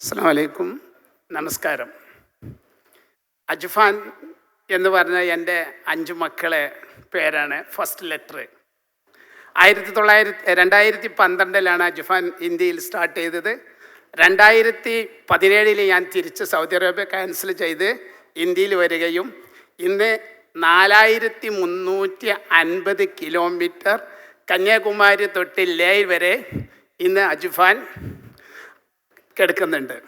അസ്സാം വലൈക്കും നമസ്കാരം. അജ്ഫാൻ എന്ന് പറഞ്ഞ എന്റെ അഞ്ച് മക്കളെ പേരാണ് ഫസ്റ്റ് ലെറ്റർ ആയിരത്തി തൊള്ളായിരത്തി രണ്ടായിരത്തി പന്ത്രണ്ടിലാണ് അജ്ഫാൻ ഇന്ത്യയിൽ സ്റ്റാർട്ട് ചെയ്തത്. രണ്ടായിരത്തി പതിനേഴിൽ ഞാൻ തിരിച്ച് സൗദി അറേബ്യ ക്യാൻസൽ ചെയ്ത് ഇന്ത്യയിൽ വരികയും ഇന്ന് നാലായിരത്തി മുന്നൂറ്റി അൻപത് കിലോമീറ്റർ കന്യാകുമാരി തൊട്ട് ലേ വരെ ഇന്ന് അജ്ഫാൻ കിടക്കുന്നുണ്ട്.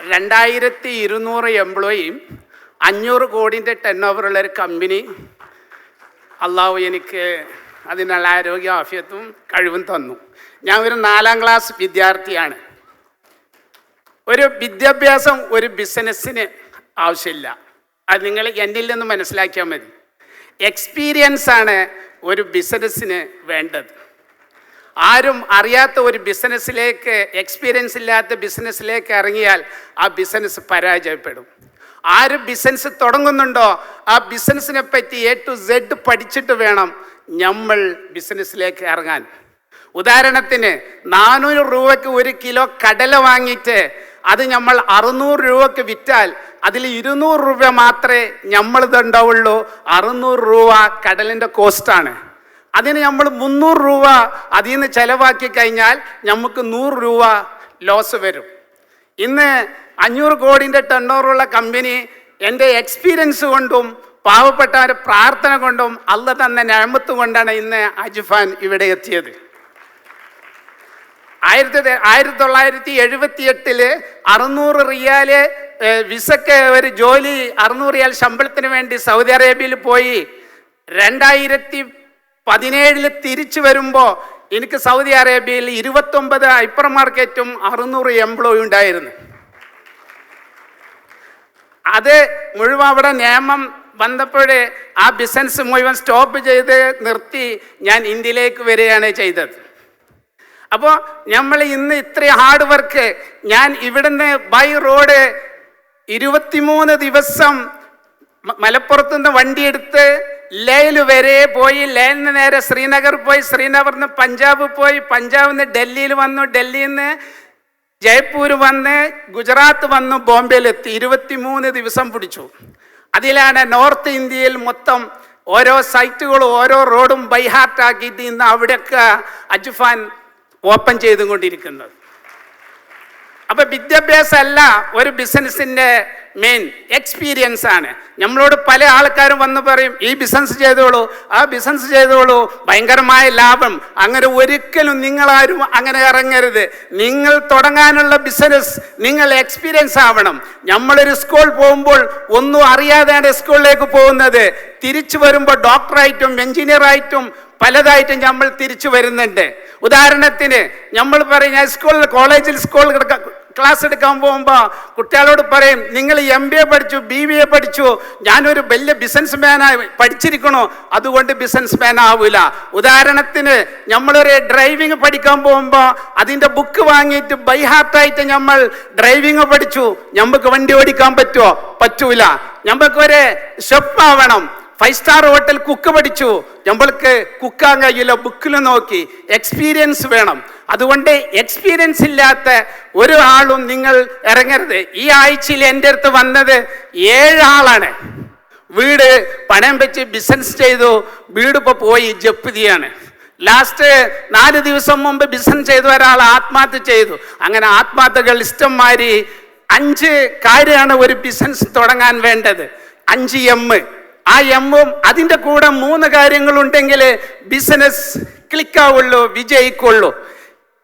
രണ്ടായിരത്തി ഇരുന്നൂറ് എംപ്ലോയിയും അഞ്ഞൂറ് കോടിന്റെ ടെൻ ഓവറുള്ള ഒരു കമ്പനി അള്ളാഹു എനിക്ക് അതിനുള്ള ആരോഗ്യ ആഫിയത്തും കഴിവും തന്നു. ഞാൻ ഒരു നാലാം ക്ലാസ് വിദ്യാർത്ഥിയാണ്. ഒരു വിദ്യാഭ്യാസം ഒരു ബിസിനസ്സിന് ആവശ്യമില്ല. അത് നിങ്ങൾ എന്നിൽ നിന്ന് മനസ്സിലാക്കിയാൽ മതി. എക്സ്പീരിയൻസ് ആണ് ഒരു ബിസിനസ്സിന് വേണ്ടത്. ആരും അറിയാത്ത ഒരു ബിസിനസ്സിലേക്ക് എക്സ്പീരിയൻസ് ഇല്ലാത്ത ബിസിനസ്സിലേക്ക് ഇറങ്ങിയാൽ ആ ബിസിനസ് പരാജയപ്പെടും. ആര് ബിസിനസ് തുടങ്ങുന്നുണ്ടോ ആ ബിസിനസ്സിനെ പറ്റി എ ടു സെഡ് പഠിച്ചിട്ട് വേണം നമ്മൾ ബിസിനസ്സിലേക്ക് ഇറങ്ങാൻ. ഉദാഹരണത്തിന് നാനൂറ് രൂപയ്ക്ക് ഒരു കിലോ കടല വാങ്ങിയിട്ട് അത് നമ്മൾ അറുന്നൂറ് രൂപയ്ക്ക് വിറ്റാൽ അതിൽ ഇരുന്നൂറ് രൂപ മാത്രമേ നമ്മളിത് ഉണ്ടാവുള്ളൂ അറുന്നൂറ് രൂപ കടലിന്റെ കോസ്റ്റാണ് അതിന് നമ്മൾ മുന്നൂറ് രൂപ അതിൽ നിന്ന് ചിലവാക്കി കഴിഞ്ഞാൽ നമുക്ക് നൂറ് രൂപ ലോസ് വരും. ഇന്ന് അഞ്ഞൂറ് കോടിന്റെ ടണ്ണോറുള്ള കമ്പനി എന്റെ എക്സ്പീരിയൻസ് കൊണ്ടും പാവപ്പെട്ടവരെ പ്രാർത്ഥന കൊണ്ടും അല്ല തന്ന ഞാമത്ത് കൊണ്ടാണ് ഇന്ന് അജ്ഫാൻ ഇവിടെ എത്തിയത്. ആയിരത്തി ആയിരത്തി തൊള്ളായിരത്തി എഴുപത്തി എട്ടിൽ അറുന്നൂറ് റിയാൽ വിസക്ക് ഒരു ജോലി അറുന്നൂറ് റിയാൽ ശമ്പളത്തിന് വേണ്ടി സൗദി അറേബ്യയിൽ പോയി. രണ്ടായിരത്തി പതിനേഴിൽ തിരിച്ചു വരുമ്പോൾ എനിക്ക് സൗദി അറേബ്യയിൽ ഇരുപത്തൊമ്പത് ഹൈപ്പർ മാർക്കറ്റും അറുന്നൂറ് എംപ്ലോയി ഉണ്ടായിരുന്നു. അത് മുഴുവൻ അവിടെ നിയമം വന്നപ്പോഴേ ആ ബിസിനസ് മുഴുവൻ സ്റ്റോപ്പ് ചെയ്ത് നിർത്തി ഞാൻ ഇന്ത്യയിലേക്ക് വരികയാണ് ചെയ്തത്. അപ്പോൾ നമ്മൾ ഇന്ന് ഇത്രയും ഹാർഡ് വർക്ക് ഞാൻ ഇവിടുന്ന് ബൈ റോഡ് ഇരുപത്തിമൂന്ന് ദിവസം മലപ്പുറത്തുനിന്ന് മലപ്പുറത്ത് നിന്ന് വണ്ടിയെടുത്ത് ലേയിൽ വരെ പോയി ലേയിൽ നിന്ന് നേരെ ശ്രീനഗർ പോയി ശ്രീനഗറിൽ നിന്ന് പഞ്ചാബ് പോയി പഞ്ചാബിൽ നിന്ന് ഡൽഹിയിൽ വന്നു ഡൽഹിയിൽ നിന്ന് ജയ്പൂർ വന്ന് ഗുജറാത്ത് വന്നു ബോംബെയിലെത്തി ഇരുപത്തിമൂന്ന് ദിവസം പിടിച്ചു. അതിലാണ് നോർത്ത് ഇന്ത്യയിൽ മൊത്തം ഓരോ സൈറ്റുകളും ഓരോ റോഡും ബൈഹാർട്ടാക്കിയിട്ട് ഇന്ന് അവിടെയൊക്കെ അജ്ഫാൻ ഓപ്പൺ ചെയ്തുകൊണ്ടിരിക്കുന്നത്. അപ്പൊ വിദ്യാഭ്യാസം അല്ല ഒരു ബിസിനസിന്റെ മെയിൻ എക്സ്പീരിയൻസ് ആണ്. നമ്മളോട് പല ആൾക്കാരും വന്ന് പറയും ഈ ബിസിനസ് ചെയ്തോളൂ ആ ബിസിനസ് ചെയ്തോളൂ ഭയങ്കരമായ ലാഭം. അങ്ങനെ ഒരിക്കലും നിങ്ങളാരും അങ്ങനെ ഇറങ്ങരുത്. നിങ്ങൾ തുടങ്ങാനുള്ള ബിസിനസ് നിങ്ങൾ എക്സ്പീരിയൻസ് ആവണം. നമ്മളൊരു സ്കൂൾ പോകുമ്പോൾ ഒന്നും അറിയാതെയാണ് സ്കൂളിലേക്ക് പോകുന്നത്. തിരിച്ചു വരുമ്പോൾ ഡോക്ടറായിട്ടും എഞ്ചിനീയറായിട്ടും പലതായിട്ടും നമ്മൾ തിരിച്ചു വരുന്നുണ്ട്. ഉദാഹരണത്തിന് നമ്മൾ പറയും ഞാൻ സ്കൂളിൽ കോളേജിൽ സ്കൂൾ ക്ലാസ് എടുക്കാൻ പോകുമ്പോൾ കുട്ടികളോട് പറയും നിങ്ങൾ എം ബി എ പഠിച്ചു ബി ബി എ പഠിച്ചു ഞാനൊരു വലിയ ബിസിനസ് മാനായി പഠിച്ചിരിക്കണോ. അതുകൊണ്ട് ബിസിനസ് മാൻ ആവില്ല ഉദാഹരണത്തിന് നമ്മളൊരു ഡ്രൈവിംഗ് പഠിക്കാൻ പോകുമ്പോൾ അതിന്റെ ബുക്ക് വാങ്ങിയിട്ട് ബൈ ഹാർട്ടായിട്ട് നമ്മൾ ഡ്രൈവിംഗ് പഠിച്ചു. നമുക്ക് വണ്ടി ഓടിക്കാൻ പറ്റുമോ പറ്റൂല. നമുക്കൊരു ഷെഫ് ആവണം. ഫൈവ് സ്റ്റാർ ഹോട്ടൽ കുക്ക് പഠിച്ചു. നമ്മൾക്ക് കുക്കാൻ കഴിയില്ല. ബുക്കിൽ നോക്കി. എക്സ്പീരിയൻസ് വേണം. അതുകൊണ്ട് എക്സ്പീരിയൻസ് ഇല്ലാത്ത ഒരു ആളും നിങ്ങൾ ഇറങ്ങരുത്. ഈ ആഴ്ചയിൽ എന്റെ അടുത്ത് വന്നത് ഏഴാളാണ്. വീട് പണയം വെച്ച് ബിസിനസ് ചെയ്തു. വീട് ഇപ്പോൾ പോയി ജപ്തിയാണ്. ലാസ്റ്റ് നാല് ദിവസം മുമ്പ് ബിസിനസ് ചെയ്ത ഒരാൾ ആത്മഹത്യ ചെയ്തു. അങ്ങനെ ആത്മഹത്യകൾ ഇഷ്ടംമാരി അഞ്ച് കാര്യമാണ് ഒരു ബിസിനസ് തുടങ്ങാൻ വേണ്ടത്. അഞ്ച് എം ആ എമ്മും അതിന്റെ കൂടെ മൂന്ന് കാര്യങ്ങളുണ്ടെങ്കിൽ ബിസിനസ് ക്ലിക്കാവുള്ളൂ വിജയിക്കുള്ളൂ.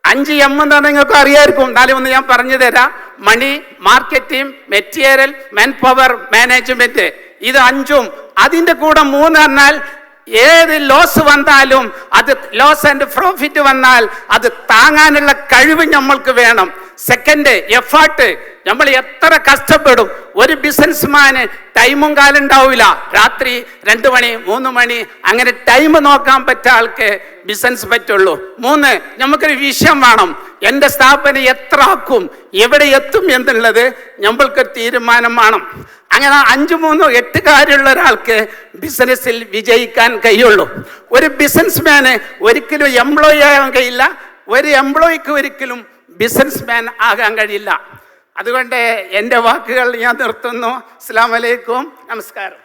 അഞ്ച് എം എന്ന് നിങ്ങൾക്ക് അറിയായിരിക്കും. എന്നാലും ഒന്ന് ഞാൻ പറഞ്ഞു തരാം. Money marketing material man power management ഇത് അഞ്ചും. അതിന്റെ കൂടെ മൂന്ന് പറഞ്ഞാൽ ഏത് ലോസ് വന്നാലും അത് ലോസ് ആൻഡ് പ്രോഫിറ്റ് വന്നാൽ അത് താങ്ങാനുള്ള കഴിവ് നമ്മൾക്ക് വേണം. സെക്കൻഡ് എഫേർട്ട് നമ്മൾ എത്ര കഷ്ടപ്പെടും. ഒരു ബിസിനസ്മാന് ടൈമും കാലം ഉണ്ടാവില്ല. രാത്രി രണ്ട് മണി മൂന്ന് മണി അങ്ങനെ ടൈം നോക്കാൻ പറ്റ ആൾക്ക് ബിസിനസ് പറ്റുള്ളൂ. മൂന്ന് നമുക്കൊരു വിഷയം വേണം. എന്റെ സ്ഥാപനം എത്ര ആക്കും? എവിടെ എത്തും എന്നുള്ളത് നമ്മൾക്ക് തീരുമാനം വേണം. അങ്ങനെ അഞ്ച് മൂന്നോ എട്ട് കാര്യമുള്ള ഒരാൾക്ക് ബിസിനസ്സിൽ വിജയിക്കാൻ കഴിയുള്ളൂ. ഒരു ബിസിനസ്മാന് ഒരിക്കലും എംപ്ലോയി ആകാൻ കഴിയില്ല. ഒരു എംപ്ലോയിക്ക് ഒരിക്കലും ബിസിനസ്മാൻ ആകാൻ കഴിയില്ല. അതുകൊണ്ട് എന്റെ വാക്കുകൾ ഞാൻ നിർത്തുന്നു. അസ്സാം വലൈക്കും നമസ്കാരം.